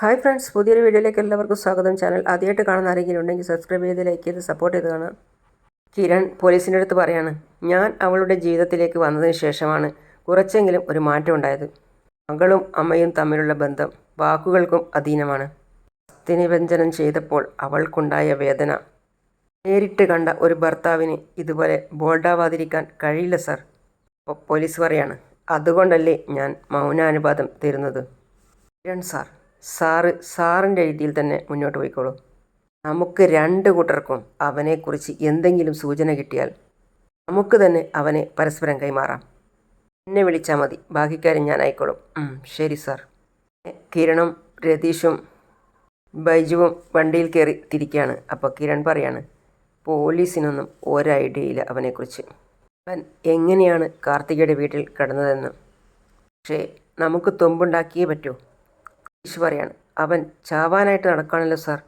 Hi friends പുതിയൊരു വീഡിയോയിലേക്ക് എല്ലാവർക്കും സ്വാഗതം. ചാനൽ ആദ്യമായിട്ട് കാണുന്ന ആരെങ്കിലും ഉണ്ടെങ്കിൽ സബ്സ്ക്രൈബ് ചെയ്ത് ലൈക്ക് ചെയ്ത് സപ്പോർട്ട് ചെയ്ത് കാണാം കിരൺ പോലീസിന്റെ അടുത്ത് പറയാണ് ഞാൻ അവളുടെ ജീവിതത്തിലേക്ക് വന്നതിന് ശേഷമാണ് കുറച്ചെങ്കിലും ഒരു മാറ്റം ഉണ്ടായത്. മകളും അമ്മയും തമ്മിലുള്ള ബന്ധം വാക്കുകൾക്കും അധീനമാണ്. അസ്ഥിനിവ്യഞ്ജനം ചെയ്തപ്പോൾ അവൾക്കുണ്ടായ വേദന. നേരിട്ട് കണ്ട ഒരു ഭർത്താവിന് ഇതുപോലെ ബോൾഡാവാതിരിക്കാൻ കഴിയില്ല സർ. പോലീസ് പറയാണ് അതുകൊണ്ടല്ലേ ഞാൻ മൗനാനുപാതം തരുന്നത്? കിരൺ സാർ. സാറ് സാറിന്റെ രീതിയിൽ തന്നെ മുന്നോട്ട് പോയിക്കോളൂ. നമുക്ക് രണ്ട് കൂട്ടർക്കും അവനെക്കുറിച്ച് എന്തെങ്കിലും സൂചന കിട്ടിയാൽ നമുക്ക് തന്നെ അവനെ പരസ്പരം കൈമാറാം. എന്നെ വിളിച്ചാൽ മതി. ബാക്കിക്കാരും ഞാൻ ആയിക്കോളും ശരി സാർ. കിരണും രതീഷും ബൈജുവും വണ്ടിയിൽ കയറി തിരിക്കുകയാണ് അപ്പോൾ കിരൺ പറയാണ് പോലീസിനൊന്നും ഒരൈഡിയയില്ല അവനെക്കുറിച്ച്. അവൻ എങ്ങനെയാണ് കാർത്തികയുടെ വീട്ടിൽ കടന്നതെന്ന്. പക്ഷേ നമുക്ക് തുമ്പുണ്ടാക്കിയേ പറ്റൂ. ഈശ് പറയാണ് അവൻ ചാവാനായിട്ട് നടക്കുകയാണല്ലോ സാർ.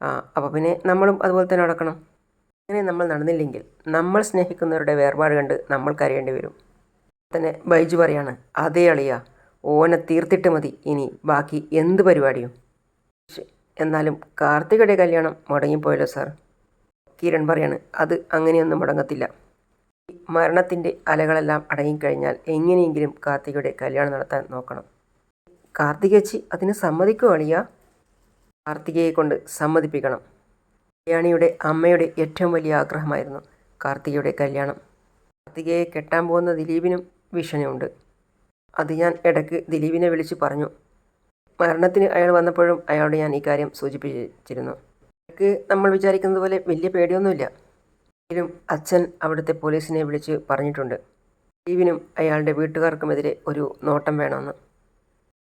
ആ അപ്പോൾ പിന്നെ നമ്മളും അതുപോലെ തന്നെ നടക്കണം. അങ്ങനെ നമ്മൾ നടന്നില്ലെങ്കിൽ നമ്മൾ സ്നേഹിക്കുന്നവരുടെ വേർപാട് കണ്ട് നമ്മൾ വരും. തന്നെ ബൈജു പറയാണ് അതേ അളിയ ഓനെ തീർത്തിട്ട് മതി ഇനി ബാക്കി എന്ത് പരിപാടിയും. എന്നാലും കാർത്തികയുടെ കല്യാണം മുടങ്ങിപ്പോയല്ലോ സാർ. കിരൺ പറയാണ് അത് അങ്ങനെയൊന്നും മുടങ്ങത്തില്ല. മരണത്തിന്റെ അലകളെല്ലാം അടങ്ങിക്കഴിഞ്ഞാൽ എങ്ങനെയെങ്കിലും കാർത്തികയുടെ കല്യാണം നടത്താൻ നോക്കണം. കാർത്തികേച്ചി അതിന് സമ്മതിക്കുമോ അളിയ കാർത്തികയെ കൊണ്ട് സമ്മതിപ്പിക്കണം. കല്യാണിയുടെ അമ്മയുടെ ഏറ്റവും വലിയ ആഗ്രഹമായിരുന്നു കാർത്തികയുടെ കല്യാണം. കാർത്തികയെ കെട്ടാൻ പോകുന്ന ദിലീപിനും ഭീഷണിയുണ്ട്. അത് ഞാൻ ഇടയ്ക്ക് ദിലീപിനെ വിളിച്ച് പറഞ്ഞു. മരണത്തിന് അയാൾ വന്നപ്പോഴും അയാളോട് ഞാൻ ഈ കാര്യം സൂചിപ്പിച്ചിരുന്നു. ഇടയ്ക്ക് നമ്മൾ വിചാരിക്കുന്നത് പോലെ വലിയ പേടിയൊന്നുമില്ല. എങ്കിലും അച്ഛൻ അവിടുത്തെ പോലീസിനെ വിളിച്ച് പറഞ്ഞിട്ടുണ്ട്. ദിലീപിനും അയാളുടെ വീട്ടുകാർക്കുമെതിരെ ഒരു നോട്ടം വേണമെന്ന്.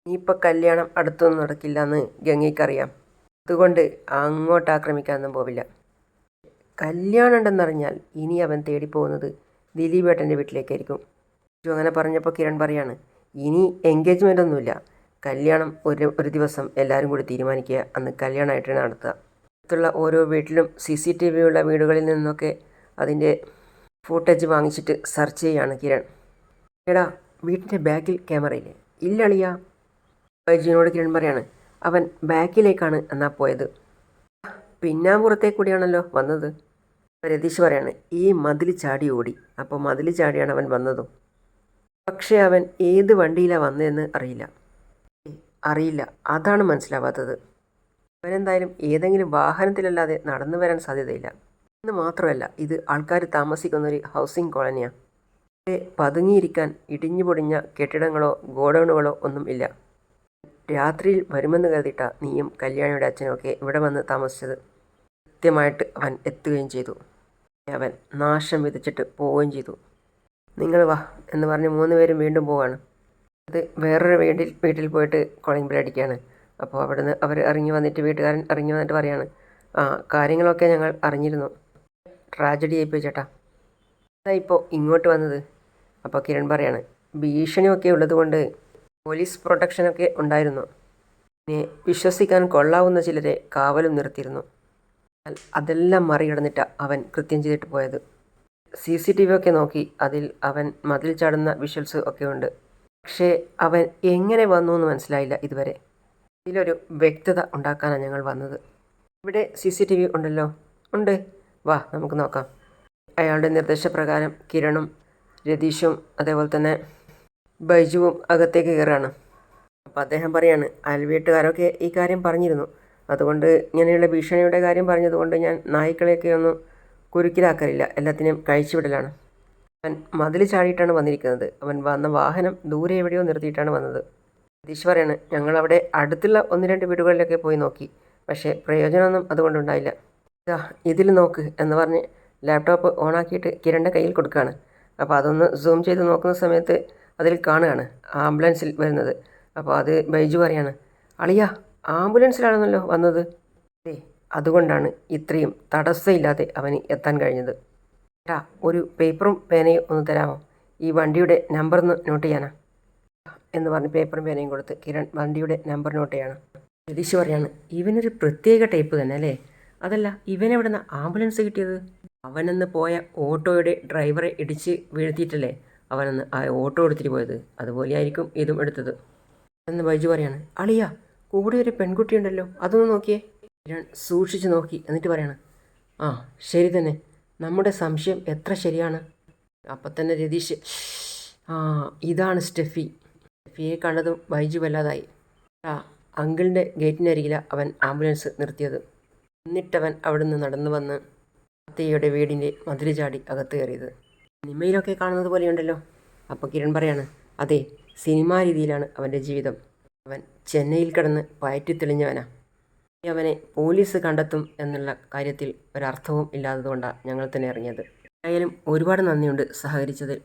ഇനിയിപ്പോൾ കല്യാണം അടുത്തൊന്നും നടക്കില്ല എന്ന് ഗംഗയ്ക്കറിയാം. അതുകൊണ്ട് അങ്ങോട്ട് ആക്രമിക്കാനൊന്നും പോവില്ല. കല്യാണം ഉണ്ടെന്നറിഞ്ഞാൽ ഇനി അവൻ തേടിപ്പോകുന്നത് ദിലീപേട്ടന്റെ വീട്ടിലേക്കായിരിക്കും. ബിജു അങ്ങനെ പറഞ്ഞപ്പോൾ കിരൺ പറയാണ് ഇനി എൻഗേജ്മെന്റ് ഒന്നുമില്ല. കല്യാണം ഒരു ഒരു ദിവസം എല്ലാവരും കൂടി തീരുമാനിക്കുക. അന്ന് കല്യാണമായിട്ട് നടത്തുക. അടുത്തുള്ള ഓരോ വീട്ടിലും സി സി ടി വി ഉള്ള വീടുകളിൽ നിന്നൊക്കെ അതിന്റെ ഫൂട്ടേജ് വാങ്ങിച്ചിട്ട് സെർച്ച് ചെയ്യുകയാണ് കിരൺ. എടാ വീട്ടിന്റെ ബാക്കിൽ ക്യാമറയില്ലേ ഇല്ലളിയാ ബൈജുവിനോട് കിരൺ പറയാണ് അവൻ ബാക്കിലേക്കാണ് എന്നാ പോയത്? പിന്നാമ്പുറത്തേ കൂടിയാണല്ലോ വന്നത്. രതീഷ് പറയാണ് ഈ മതിൽ ചാടി ഓടി അപ്പോൾ മതിൽ ചാടിയാണ് അവൻ വന്നതും. പക്ഷേ അവൻ ഏത് വണ്ടിയിലാണ് വന്നതെന്ന് അറിയില്ല. അറിയില്ല അതാണ് മനസ്സിലാവാത്തത്. അവനെന്തായാലും ഏതെങ്കിലും വാഹനത്തിലല്ലാതെ നടന്നു വരാൻ സാധ്യതയില്ല. എന്ന് മാത്രമല്ല ഇത് ആൾക്കാർ താമസിക്കുന്ന ഒരു ഹൗസിംഗ് കോളനിയാണ് പതുങ്ങിയിരിക്കാൻ ഇടിഞ്ഞു പൊടിഞ്ഞ കെട്ടിടങ്ങളോ ഗോഡൗണുകളോ ഒന്നും ഇല്ല. രാത്രിയിൽ വരുമെന്ന് കരുതിയിട്ട നീയും കല്യാണിയുടെ അച്ഛനൊക്കെ ഇവിടെ വന്ന് താമസിച്ചത്. കൃത്യമായിട്ട് അവൻ എത്തുകയും ചെയ്തു. അവൻ നാശം വിതച്ചിട്ട് പോവുകയും ചെയ്തു. നിങ്ങൾ വാ എന്ന് പറഞ്ഞ് മൂന്ന് പേരും വീണ്ടും പോവാണ്. അത് വേറൊരു വീട്ടിൽ വീട്ടിൽ പോയിട്ട് കോളിംഗ് ബെൽ അടിക്കുകയാണ് അപ്പോൾ അവിടുന്ന് അവർ ഇറങ്ങി വന്നിട്ട് വീട്ടുകാരൻ ഇറങ്ങി വന്നിട്ട് പറയാണ് ആ കാര്യങ്ങളൊക്കെ ഞങ്ങൾ അറിഞ്ഞിരുന്നു. ട്രാജഡി ആയിപ്പോയി ചേട്ടാ. അതാ ഇപ്പോൾ ഇങ്ങോട്ട് വന്നത്. അപ്പോൾ കിരൺ പറയാണ് ഭീഷണിയൊക്കെ ഉള്ളതുകൊണ്ട് പോലീസ് പ്രൊട്ടക്ഷനൊക്കെ ഉണ്ടായിരുന്നു. പിന്നെ വിശ്വസിക്കാൻ കൊള്ളാവുന്ന ചിലരെ കാവലും നിർത്തിയിരുന്നു. അതെല്ലാം മറികടന്നിട്ട അവൻ കൃത്യം ചെയ്തിട്ട് പോയത്. സി സി ടി വി ഒക്കെ നോക്കി അതിൽ അവൻ മതിൽ ചാടുന്ന വിഷ്വൽസ് ഒക്കെ ഉണ്ട്. പക്ഷേ അവൻ എങ്ങനെ വന്നു എന്ന് മനസ്സിലായില്ല ഇതുവരെ. ഇതിലൊരു വ്യക്തത ഉണ്ടാക്കാനാണ് ഞങ്ങൾ വന്നത്. ഇവിടെ സി സി ടി വി ഉണ്ടല്ലോ? ഉണ്ട്. വാ നമുക്ക് നോക്കാം. അയാളുടെ നിർദ്ദേശപ്രകാരം കിരണും രതീഷും അതേപോലെ തന്നെ ബൈജുവും അകത്തേക്ക് കയറാണ്. അപ്പോൾ അദ്ദേഹം പറയാണ് അയൽവീട്ടുകാരൊക്കെ ഈ കാര്യം പറഞ്ഞിരുന്നു. അതുകൊണ്ട് ഇങ്ങനെയുള്ള ഭീഷണിയുടെ കാര്യം പറഞ്ഞതുകൊണ്ട് ഞാൻ നായ്ക്കളെയൊക്കെ ഒന്നും കുരുക്കിലാക്കലില്ല. എല്ലാത്തിനെയും കഴിച്ചുവിടലാണ് അവൻ മതിൽ ചാടിയിട്ടാണ് വന്നിരിക്കുന്നത്. അവൻ വന്ന വാഹനം ദൂരെ എവിടെയോ നിർത്തിയിട്ടാണ് വന്നത്. സതീഷ് പറയാണ് ഞങ്ങളവിടെ അടുത്തുള്ള ഒന്ന് രണ്ട് വീടുകളിലൊക്കെ പോയി നോക്കി. പക്ഷേ പ്രയോജനമൊന്നും അതുകൊണ്ടുണ്ടായില്ല. ഇതാ ഇതിൽ നോക്ക് എന്ന് പറഞ്ഞ് ലാപ്ടോപ്പ് ഓണാക്കിയിട്ട് കിരണിന്റെ കയ്യിൽ കൊടുക്കുകയാണ്. അപ്പോൾ അതൊന്ന് സൂം ചെയ്ത് നോക്കുന്ന സമയത്ത് അതിൽ കാണുകയാണ് ആംബുലൻസിൽ വരുന്നത്. അപ്പോൾ അത് ബൈജു പറയാണ് അളിയ ആംബുലൻസിലാണെന്നല്ലോ വന്നത്? അതെ അതുകൊണ്ടാണ് ഇത്രയും തടസ്സമില്ലാതെ അവന് എത്താൻ കഴിഞ്ഞത്. ഏട്ടാ ഒരു പേപ്പറും പേനയും ഒന്ന് തരാമോ? ഈ വണ്ടിയുടെ നമ്പർ ഒന്ന് നോട്ട് ചെയ്യാനാ? എന്ന് പറഞ്ഞ് പേപ്പറും പേനയും കൊടുത്ത് കിരൺ വണ്ടിയുടെ നമ്പർ നോട്ട് ചെയ്യാണ്. രതീഷ് പറയാണ് ഇവനൊരു പ്രത്യേക ടൈപ്പ് തന്നെ അല്ലേ? അതല്ല ഇവനെവിടെ നിന്ന് ആംബുലൻസ് കിട്ടിയത്? അവനെന്ന് പോയ ഓട്ടോയുടെ ഡ്രൈവറെ ഇടിച്ച് വീഴ്ത്തിയിട്ടല്ലേ? അവനെന്ന് ആ ഓട്ടോ എടുത്തിട്ട് പോയത്. അതുപോലെയായിരിക്കും ഇതും എടുത്തത്. എന്ന് ബൈജു പറയാണ് അളിയ കൂടെ ഒരു പെൺകുട്ടിയുണ്ടല്ലോ അതൊന്ന് നോക്കിയേ. കിരൺ സൂക്ഷിച്ച് നോക്കി എന്നിട്ട് പറയണം ആ ശരി തന്നെ. നമ്മുടെ സംശയം എത്ര ശരിയാണ്? അപ്പം തന്നെ രതീഷ് ആ ഇതാണ് സ്റ്റെഫി. സ്റ്റെഫിയെ കണ്ടതും ബൈജു വല്ലാതായി. ആ അങ്കിളിന്റെ ഗേറ്റിനരികില അവൻ ആംബുലൻസ് നിർത്തിയത്. എന്നിട്ടവൻ അവിടുന്ന് നടന്നു വന്ന് അത്തയ്യയുടെ വീടിന്റെ മതിൽ ചാടി അകത്ത് കയറിയത്. സിനിമയിലൊക്കെ കാണുന്നത് പോലെയുണ്ടല്ലോ. അപ്പോൾ കിരൺ പറയാണ് അതെ സിനിമാ രീതിയിലാണ് അവന്റെ ജീവിതം. അവൻ ചെന്നൈയിൽ കിടന്ന് വയറ്റി തെളിഞ്ഞവനാ. അവനെ പോലീസ് കണ്ടെത്തും എന്നുള്ള കാര്യത്തിൽ ഒരർത്ഥവും ഇല്ലാത്തതുകൊണ്ടാണ് ഞങ്ങൾ തന്നെ ഇറങ്ങിയത്. ആയാലും ഒരുപാട് നന്ദിയുണ്ട് സഹകരിച്ചതിൽ.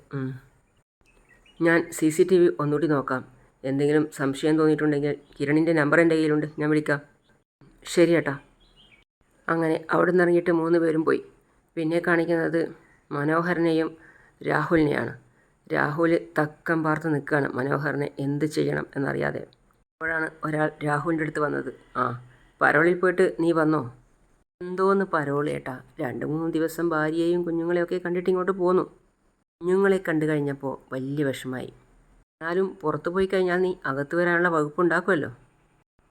ഞാൻ സി സി ടി വി ഒന്നുകൂടി നോക്കാം. എന്തെങ്കിലും സംശയം തോന്നിയിട്ടുണ്ടെങ്കിൽ കിരണിന്റെ നമ്പർ എന്റെ കയ്യിലുണ്ട്. ഞാൻ വിളിക്കാം. ശരി ഏട്ടാ. അങ്ങനെ അവിടെ നിന്ന് ഇറങ്ങിയിട്ട് മൂന്ന് പേരും പോയി. പിന്നെ കാണിക്കുന്നത് മനോഹരനെയും രാഹുലിനെയാണ്. രാഹുൽ തക്കം പാർത്ത് നിൽക്കുകയാണ് മനോഹറിനെ എന്ത് ചെയ്യണം എന്നറിയാതെ. അപ്പോഴാണ് ഒരാൾ രാഹുലിന്റെ അടുത്ത് വന്നത്. ആ പരോളിൽ പോയിട്ട് നീ വന്നോ? എന്തോന്ന് പരോളേട്ടാ രണ്ട് മൂന്ന് ദിവസം ഭാര്യയെയും കുഞ്ഞുങ്ങളെയൊക്കെ കണ്ടിട്ട് ഇങ്ങോട്ട് പോന്നു. കുഞ്ഞുങ്ങളെ കണ്ടു കഴിഞ്ഞപ്പോൾ വലിയ വിഷമായി. എന്നാലും പുറത്തു പോയി കഴിഞ്ഞാൽ നീ അകത്ത് വരാനുള്ള വകുപ്പുണ്ടാക്കുമല്ലോ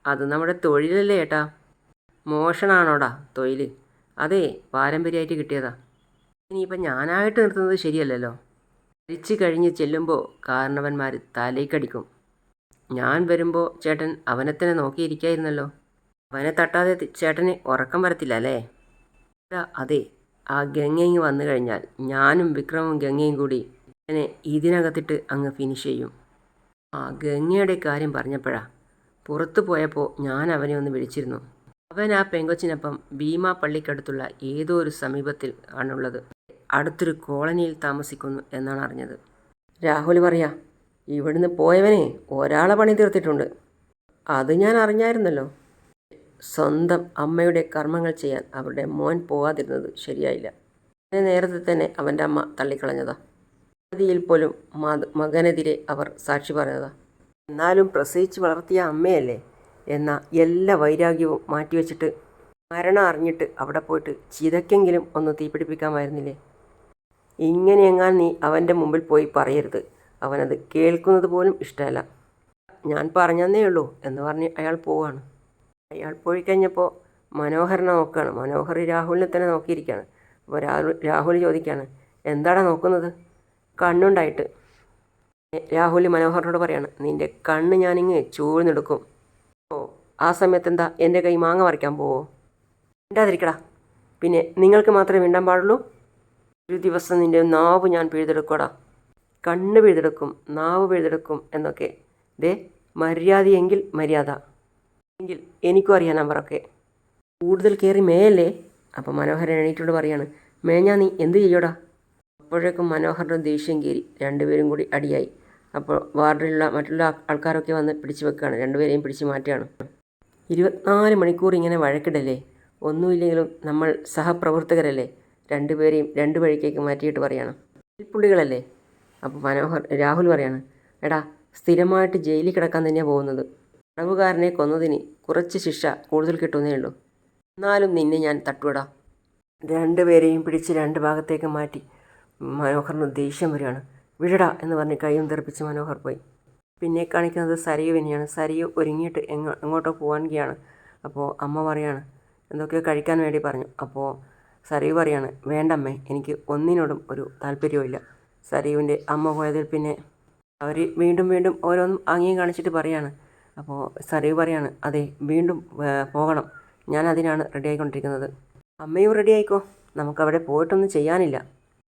അത് നമ്മുടെ തൊഴിലല്ലേ ഏട്ടാ. മോഷണാണോടാ തൊഴിൽ അതെ പാരമ്പര്യമായിട്ട് കിട്ടിയതാ. ഇനിയിപ്പം ഞാനായിട്ട് നിർത്തുന്നത് ശരിയല്ലല്ലോ. മരിച്ചു കഴിഞ്ഞ് ചെല്ലുമ്പോൾ കാരണവന്മാർ തലയ്ക്കടിക്കും. ഞാൻ വരുമ്പോൾ ചേട്ടൻ അവനെ തന്നെ നോക്കിയിരിക്കായിരുന്നല്ലോ. അവനെ തട്ടാതെ ചേട്ടന് ഉറക്കം വരത്തില്ല അല്ലേ? അതെ ആ ഗംഗയിങ് വന്നു കഴിഞ്ഞാൽ ഞാനും വിക്രമും ഗംഗയും കൂടി എന്നെ ഇതിനകത്തിട്ട് അങ്ങ് ഫിനിഷ് ചെയ്യും. ആ ഗംഗയുടെ കാര്യം പറഞ്ഞപ്പോഴാ പുറത്തു പോയപ്പോൾ ഞാൻ അവനെ ഒന്ന് വിളിച്ചിരുന്നു. അവൻ ആ പെങ്കൊച്ചിനൊപ്പം ഭീമാ പള്ളിക്കടുത്തുള്ള ഏതോ ഒരു സമീപത്തിൽ ആണുള്ളത്. അടുത്തൊരു കോളനിയിൽ താമസിക്കുന്നു എന്നാണ് അറിഞ്ഞത്. രാഹുൽ പറയാ ഇവിടുന്ന് പോയവനെ ഒരാളെ പണി തീർത്തിട്ടുണ്ട്. അത് ഞാൻ അറിഞ്ഞായിരുന്നല്ലോ. സ്വന്തം അമ്മയുടെ കർമ്മങ്ങൾ ചെയ്യാൻ അവരുടെ മോൻ പോകാതിരുന്നത് ശരിയായില്ല. നേരത്തെ തന്നെ അവന്റെ അമ്മ തള്ളിക്കളഞ്ഞതാ. കോടതിയിൽ പോലും മകനെതിരെ അവർ സാക്ഷി പറഞ്ഞതാ. എന്നാലും പ്രസവിച്ച് വളർത്തിയ അമ്മയല്ലേ? എന്ന എല്ലാ വൈരാഗ്യവും മാറ്റിവെച്ചിട്ട് മരണം അറിഞ്ഞിട്ട് അവിടെ പോയിട്ട് ചിതയ്ക്കെങ്കിലും ഒന്ന് തീപിടിപ്പിക്കാമായിരുന്നില്ലേ? ഇങ്ങനെയെങ്ങാൻ നീ അവന്റെ മുമ്പിൽ പോയി പറയരുത്. അവനത് കേൾക്കുന്നത് പോലും ഇഷ്ടമല്ല. ഞാൻ പറഞ്ഞതന്നേ ഉള്ളൂ എന്ന് പറഞ്ഞ് അയാൾ പോവാണ്. അയാൾ പോയി കഴിഞ്ഞപ്പോൾ മനോഹരനെ നോക്കുകയാണ്. മനോഹർ രാഹുലിനെ തന്നെ നോക്കിയിരിക്കുകയാണ്. അപ്പോൾ രാഹുൽ രാഹുൽ ചോദിക്കുകയാണ് എന്താടാ നോക്കുന്നത്? കണ്ണുണ്ടായിട്ട് രാഹുൽ മനോഹറിനോട് പറയാണ് നിന്റെ കണ്ണ് ഞാനിങ്ങ് ചൂഴ്ന്നെടുക്കും. ഓ ആ സമയത്ത് എന്താ എന്റെ കൈ മാങ്ങ പറിക്കാൻ പോവോ? മിണ്ടാതിരിക്കടാ. പിന്നെ നിങ്ങൾക്ക് മാത്രമേ മിണ്ടാൻ പാടുള്ളൂ. ഒരു ദിവസം നിന്റെ നാവ് ഞാൻ പിഴുതെടുക്കോടാ കണ്ണ് പിഴുതെടുക്കും നാവ് പിഴുതെടുക്കും എന്നൊക്കെ. ദേ മര്യാദയെങ്കിൽ മര്യാദ. എങ്കിൽ എനിക്കും അറിയാം നമ്പറൊക്കെ. കൂടുതൽ കയറി മേയല്ലേ? അപ്പോൾ മനോഹരൻ എണീറ്റോട് പറയാണ് മേഞ്ഞാ നീ എന്ത് ചെയ്യോടാ? അപ്പോഴേക്കും മനോഹറിന്റെ ദേഷ്യം കയറി. രണ്ടുപേരും കൂടി അടിയായി. അപ്പോൾ വാർഡിലുള്ള മറ്റുള്ള ആൾക്കാരൊക്കെ വന്ന് പിടിച്ചു വെക്കുകയാണ് രണ്ടുപേരെയും പിടിച്ചു മാറ്റുകയാണ് ഇരുപത്തിനാല് മണിക്കൂർ ഇങ്ങനെ വഴക്കിടല്ലേ? ഒന്നുമില്ലെങ്കിലും നമ്മൾ സഹപ്രവർത്തകരല്ലേ? രണ്ടുപേരെയും രണ്ട് വഴിക്കേക്ക് മാറ്റിയിട്ട് പറയാണ്. പുള്ളികളല്ലേ? അപ്പോൾ മനോഹർ രാഹുൽ പറയാണ് എടാ സ്ഥിരമായിട്ട് ജയിലിൽ കിടക്കാൻ തന്നെയാണ് പോകുന്നത്. തടവുകാരനെ കൊന്നതിന് കുറച്ച് ശിക്ഷ കൂടുതൽ കിട്ടുന്നേ ഉള്ളൂ. എന്നാലും നിന്നെ ഞാൻ തട്ടുവിടാ. രണ്ടുപേരെയും പിടിച്ച് രണ്ട് ഭാഗത്തേക്ക് മാറ്റി മനോഹറിന് ദേഷ്യം വരികയാണ്. വിടടാ എന്ന് പറഞ്ഞ് കൈയും തെറിപ്പിച്ച് മനോഹർ പോയി. പിന്നെ കാണിക്കുന്നത് സരയുവിനെയാണ് സരിയു ഒരുങ്ങിയിട്ട് എങ്ങോ എങ്ങോട്ടോ പോകാനുകയാണ് അപ്പോൾ അമ്മ പറയാണ് എന്തൊക്കെയോ കഴിക്കാൻ വേണ്ടി പറഞ്ഞു. അപ്പോൾ സരയു പറയാണ് വേണ്ടമ്മേ എനിക്ക് ഒന്നിനോടും ഒരു താല്പര്യവുമില്ല. സരയുവിന്റെ അമ്മ പോയതിൽ പിന്നെ അവർ വീണ്ടും വീണ്ടും ഓരോന്നും ആംഗ്യം കാണിച്ചിട്ട് പറയാണ്. അപ്പോൾ സരയു പറയാണ് അതെ വീണ്ടും പോകണം. ഞാൻ അതിനാണ് റെഡി ആയിക്കൊണ്ടിരിക്കുന്നത്. അമ്മയും റെഡി ആയിക്കോ. നമുക്കവിടെ പോയിട്ടൊന്നും ചെയ്യാനില്ല.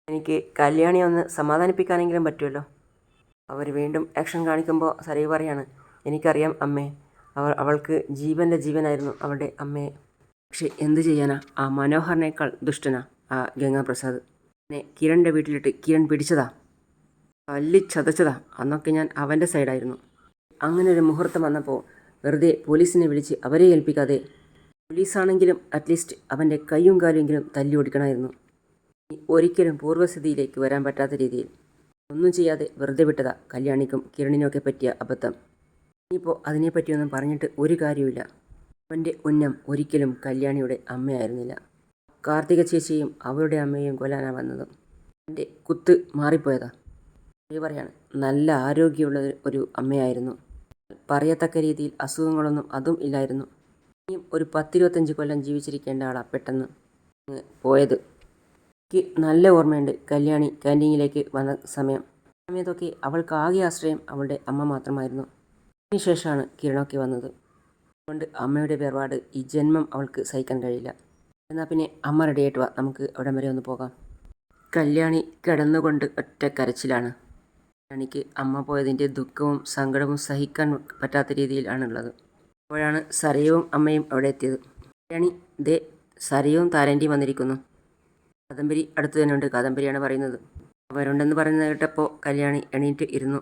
എനിക്ക് കല്യാണി ഒന്ന് സമാധാനിപ്പിക്കാനെങ്കിലും പറ്റുമല്ലോ. അവർ വീണ്ടും ആക്ഷൻ കാണിക്കുമ്പോൾ സരയു പറയാണ് എനിക്കറിയാം അമ്മേ അവൾ അവൾക്ക് ജീവന്റെ ജീവനായിരുന്നു അവളുടെ അമ്മയെ. പക്ഷെ എന്ത് ചെയ്യാനാ? ആ മനോഹറിനേക്കാൾ ദുഷ്ടനാ ആ ഗംഗാപ്രസാദ്. എന്നെ കിരണിന്റെ വീട്ടിലിട്ട് കിരൺ പിടിച്ചതാ. തല്ലി ചതച്ചതാ. അന്നൊക്കെ ഞാൻ അവന്റെ സൈഡായിരുന്നു. അങ്ങനെ ഒരു മുഹൂർത്തം വന്നപ്പോൾ വെറുതെ പോലീസിനെ വിളിച്ച് അവരെ ഏൽപ്പിക്കാതെ പോലീസാണെങ്കിലും അറ്റ്ലീസ്റ്റ് അവന്റെ കൈയും കാലുമെങ്കിലും തല്ലി ഓടിക്കണമായിരുന്നു ഒരിക്കലും പൂർവസ്ഥിതിയിലേക്ക് വരാൻ പറ്റാത്ത രീതിയിൽ. ഒന്നും ചെയ്യാതെ വെറുതെ വിട്ടതാ കല്യാണിക്കും കിരണിനൊക്കെ പറ്റിയ അബദ്ധം. ഇനിയിപ്പോൾ അതിനെപ്പറ്റിയൊന്നും പറഞ്ഞിട്ട് ഒരു കാര്യവുമില്ല. അവന്റെ ഉന്നം ഒരിക്കലും കല്യാണിയുടെ അമ്മയായിരുന്നില്ല. കാർത്തിക ചേച്ചിയും അവരുടെ അമ്മയും കൊല്ലാനാ വന്നത്. എന്റെ കുത്ത് മാറിപ്പോയതാ. പറയാണ് നല്ല ആരോഗ്യമുള്ള ഒരു അമ്മയായിരുന്നു. പറയത്തക്ക രീതിയിൽ അസുഖങ്ങളൊന്നും അതും ഇല്ലായിരുന്നു. ഇനിയും ഒരു പത്തിരുപത്തഞ്ച് കൊല്ലം ജീവിച്ചിരിക്കേണ്ട ആളാ പെട്ടെന്ന് പോയത്. എനിക്ക് നല്ല ഓർമ്മയുണ്ട് കല്യാണി ക്യാന്റീനിലേക്ക് വന്ന സമയം. സമയത്തൊക്കെ അവൾക്ക് ആകെ ആശ്രയം അവളുടെ അമ്മ മാത്രമായിരുന്നു. അതിനുശേഷമാണ് കിരണൊക്കെ വന്നത്. അതുകൊണ്ട് അമ്മയുടെ വേർപാട് ഈ ജന്മം അവൾക്ക് സഹിക്കാൻ കഴിയില്ല. എന്നാൽ പിന്നെ അമ്മ റെഡിയായിട്ട് വാ. നമുക്ക് അവിടെ വരെ ഒന്ന് പോകാം. കല്യാണി കിടന്നുകൊണ്ട് ഒറ്റ കരച്ചിലാണ്. കല്യാണിക്ക് അമ്മ പോയതിന്റെ ദുഃഖവും സങ്കടവും സഹിക്കാൻ പറ്റാത്ത രീതിയിലാണുള്ളത് അപ്പോഴാണ് സരയവും അമ്മയും അവിടെ എത്തിയത്. കല്യാണി ദേ സരയവും താരന്റെയും വന്നിരിക്കുന്നു. കാദംബരി അടുത്ത് തന്നെയുണ്ട് കാദംബരിയാണ് പറയുന്നത്. അവരുണ്ടെന്ന് പറയുന്നത് കേട്ടപ്പോൾ കല്യാണി എണീറ്റ് ഇരുന്നു.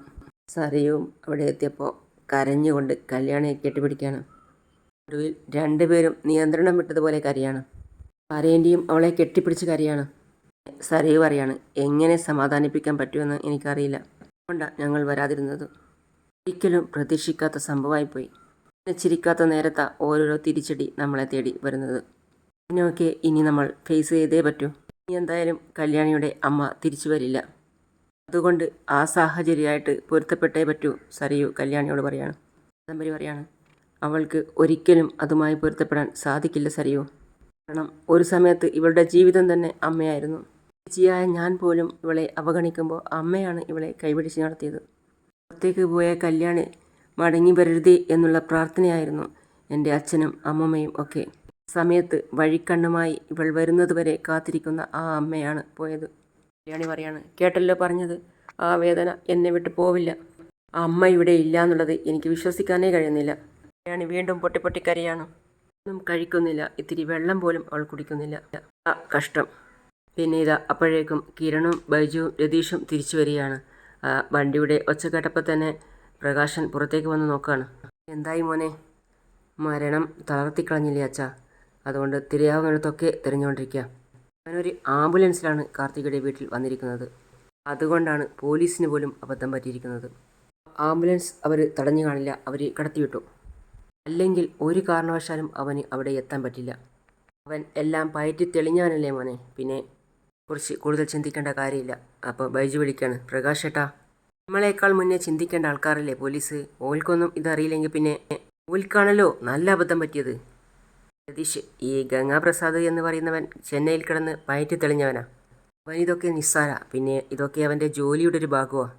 സരയവും അവിടെ എത്തിയപ്പോൾ കരഞ്ഞുകൊണ്ട് കല്യാണിയെ കെട്ടിപ്പിടിക്കുകയാണ്. ഒടുവിൽ രണ്ടുപേരും നിയന്ത്രണം വിട്ടതുപോലെ കരയാണ്. പരേന്റെയും അവളെ കെട്ടിപ്പിടിച്ച് കരയാണ്. സരയു പറയാണ് എങ്ങനെ സമാധാനിപ്പിക്കാൻ പറ്റുമെന്ന് എനിക്കറിയില്ല. അതുകൊണ്ടാണ് ഞങ്ങൾ വരാതിരുന്നത്. ഒരിക്കലും പ്രതീക്ഷിക്കാത്ത സംഭവമായിപ്പോയി. പിന്നെ ചിരിക്കാത്ത നേരത്താ ഓരോരോ തിരിച്ചടി നമ്മളെ തേടി വരുന്നത്. ഇതിനൊക്കെ ഇനി നമ്മൾ ഫേസ് ചെയ്തേ പറ്റൂ. ഇനി എന്തായാലും കല്യാണിയുടെ അമ്മ തിരിച്ചു വരില്ല. അതുകൊണ്ട് ആ സാഹചര്യമായിട്ട് പൊരുത്തപ്പെട്ടേ പറ്റൂ സറിയു കല്യാണിയോട് പറയാണ്. കാദംബരി പറയാണ് അവൾക്ക് ഒരിക്കലും അതുമായി പൊരുത്തപ്പെടാൻ സാധിക്കില്ല സരിയോ. കാരണം ഒരു സമയത്ത് ഇവളുടെ ജീവിതം തന്നെ അമ്മയായിരുന്നു. ചേച്ചിയായ ഞാൻ പോലും ഇവളെ അവഗണിക്കുമ്പോൾ അമ്മയാണ് ഇവളെ കൈപിടിച്ച് നടത്തിയത്. പുറത്തേക്ക് പോയ കല്യാണി മടങ്ങി വരരുതേ എന്നുള്ള പ്രാർത്ഥനയായിരുന്നു എന്റെ അച്ഛനും അമ്മമ്മയും ഒക്കെ. സമയത്ത് വഴിക്കണ്ണുമായി ഇവൾ വരുന്നതുവരെ കാത്തിരിക്കുന്ന ആ അമ്മയാണ് പോയത്. കല്യാണി പറയാണ് കേട്ടല്ലോ പറഞ്ഞത്. ആ വേദന എന്നെ വിട്ട് പോവില്ല. ആ അമ്മ ഇവിടെ ഇല്ല എന്നുള്ളത് എനിക്ക് വിശ്വസിക്കാനേ കഴിയുന്നില്ല. കല്യാണി വീണ്ടും പൊട്ടി പൊട്ടി കരിയാണ് ഒന്നും കഴിക്കുന്നില്ല. ഇത്തിരി വെള്ളം പോലും അവൾ കുടിക്കുന്നില്ല. ആ കഷ്ടം. പിന്നെ ഇതാ അപ്പോഴേക്കും കിരണും ബൈജുവും രതീഷും തിരിച്ചു വരികയാണ്. വണ്ടിയുടെ ഒച്ച കേട്ടപ്പോൾ തന്നെ പ്രകാശൻ പുറത്തേക്ക് വന്ന് നോക്കുകയാണ്. എന്തായി മോനെ? മരണം തളർത്തിക്കളഞ്ഞില്ലേ അച്ഛാ? അതുകൊണ്ട് തിരയാവുന്നിടത്തൊക്കെ തിരഞ്ഞുകൊണ്ടിരിക്കുക. അവനൊരു ആംബുലൻസിലാണ് കാർത്തികയുടെ വീട്ടിൽ വന്നിരിക്കുന്നത്. അതുകൊണ്ടാണ് പോലീസിന് പോലും അബദ്ധം പറ്റിയിരിക്കുന്നത്. ആംബുലൻസ് അവർ തടഞ്ഞു കാണില്ല. അവർ കടത്തിവിട്ടു. അല്ലെങ്കിൽ ഒരു കാരണവശാലും അവന് അവിടെ എത്താൻ പറ്റില്ല. അവൻ എല്ലാം പയറ്റി തെളിഞ്ഞാനല്ലേ മോനെ. പിന്നെ കുറിച്ച് കൂടുതൽ ചിന്തിക്കേണ്ട കാര്യമില്ല. അപ്പോൾ ബൈജു വിളിക്കാണ്. പ്രകാശ് ഏട്ടാ നമ്മളെക്കാൾ മുന്നേ ചിന്തിക്കേണ്ട ആൾക്കാരല്ലേ പോലീസ്? ഓൽക്കൊന്നും ഇതറിയില്ലെങ്കിൽ പിന്നെ ഓൽക്കാണല്ലോ നല്ല അബദ്ധം പറ്റിയത്. രതീഷ് ഈ ഗംഗാപ്രസാദ് എന്ന് പറയുന്നവൻ ചെന്നൈയിൽ കിടന്ന് പയറ്റി തെളിഞ്ഞവനാ. അവൻ ഇതൊക്കെ നിസ്സാര. പിന്നെ ഇതൊക്കെ അവന്റെ ജോലിയുടെ ഒരു ഭാഗമാണ്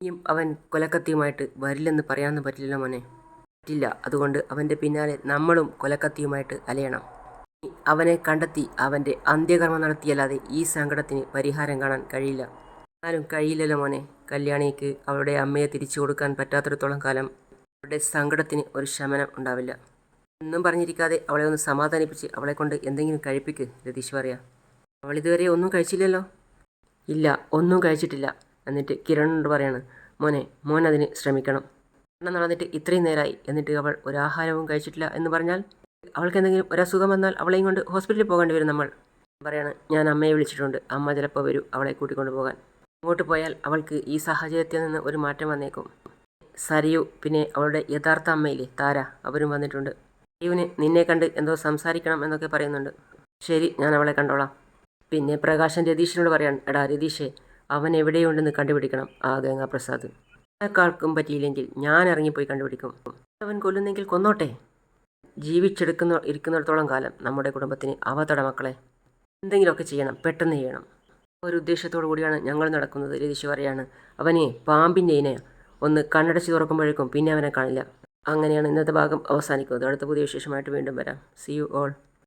ഇനിയും അവൻ കൊലക്കത്തിയുമായിട്ട് വരില്ലെന്ന് പറയാനൊന്നും പറ്റില്ലല്ലോ മോനെ. പറ്റില്ല. അതുകൊണ്ട് അവന്റെ പിന്നാലെ നമ്മളും കൊലക്കത്തിയുമായിട്ട് അലയണം. അവനെ കണ്ടെത്തി അവന്റെ അന്ത്യകർമ്മം നടത്തിയല്ലാതെ ഈ സങ്കടത്തിന് പരിഹാരം കാണാൻ കഴിയില്ല. എന്നാലും കഴിയില്ലല്ലോ മോനെ. കല്യാണിക്ക് അവളുടെ അമ്മയെ തിരിച്ചു കൊടുക്കാൻ പറ്റാത്തിടത്തോളം കാലം അവളുടെ സങ്കടത്തിന് ഒരു ശമനം ഉണ്ടാവില്ല. ഒന്നും പറഞ്ഞിരിക്കാതെ അവളെ ഒന്ന് സമാധാനിപ്പിച്ച് അവളെ കൊണ്ട് എന്തെങ്കിലും കഴിപ്പിക്ക് രതീഷ് പറയാ. അവൾ ഇതുവരെ ഒന്നും കഴിച്ചില്ലല്ലോ? ഇല്ല ഒന്നും കഴിച്ചിട്ടില്ല. എന്നിട്ട് കിരണോട് പറയാണ് മോനെ മോൻ അതിന് ശ്രമിക്കണം. കാരണം നടന്നിട്ട് ഇത്രയും നേരമായി എന്നിട്ട് അവൾ ഒരു ആഹാരവും കഴിച്ചിട്ടില്ല എന്ന് പറഞ്ഞാൽ അവൾക്ക് എന്തെങ്കിലും ഒരു അസുഖം വന്നാൽ അവളെയും കൊണ്ട് ഹോസ്പിറ്റലിൽ പോകേണ്ടി വരും നമ്മൾ പറയാണ്. ഞാൻ അമ്മയെ വിളിച്ചിട്ടുണ്ട്. അമ്മ ചിലപ്പോൾ വരും അവളെ കൂട്ടിക്കൊണ്ട് പോകാൻ. അങ്ങോട്ട് പോയാൽ അവൾക്ക് ഈ സാഹചര്യത്തിൽ നിന്ന് ഒരു മാറ്റം വന്നേക്കും. സരിയു പിന്നെ അവളുടെ യഥാർത്ഥ അമ്മയില്ലേ താര അവരും വന്നിട്ടുണ്ട്. സരിയുവിന് നിന്നെ കണ്ട് എന്തോ സംസാരിക്കണം എന്നൊക്കെ പറയുന്നുണ്ട്. ശരി ഞാൻ അവളെ കണ്ടോളാം. പിന്നെ പ്രകാശൻ രതീഷിനോട് പറയാൻ എടാ രതീഷേ അവൻ എവിടെയുണ്ടെന്ന് കണ്ടുപിടിക്കണം ആ ഗംഗാപ്രസാദ്. ആർക്കും പറ്റിയില്ലെങ്കിൽ ഞാൻ ഇറങ്ങിപ്പോയി കണ്ടുപിടിക്കും. അവൻ കൊല്ലുന്നെങ്കിൽ കൊന്നോട്ടെ. ജീവിച്ചെടുക്കുന്ന ഇരിക്കുന്നിടത്തോളം കാലം നമ്മുടെ കുടുംബത്തിന് അവതട മക്കളെ. എന്തെങ്കിലുമൊക്കെ ചെയ്യണം പെട്ടെന്ന് ചെയ്യണം. ഒരു ഉദ്ദേശത്തോടു കൂടിയാണ് ഞങ്ങൾ നടക്കുന്നത് രതീഷ് പറയാണ്. അവനെ പാമ്പിന്റെ ഇനെ ഒന്ന് കണ്ണടച്ച് തുറക്കുമ്പോഴേക്കും പിന്നെ അവനെ കാണില്ല. അങ്ങനെയാണ് ഇന്നത്തെ ഭാഗം അവസാനിക്കുന്നത്. അടുത്ത പുതിയ വിശേഷമായിട്ട് വീണ്ടും വരാം. C you all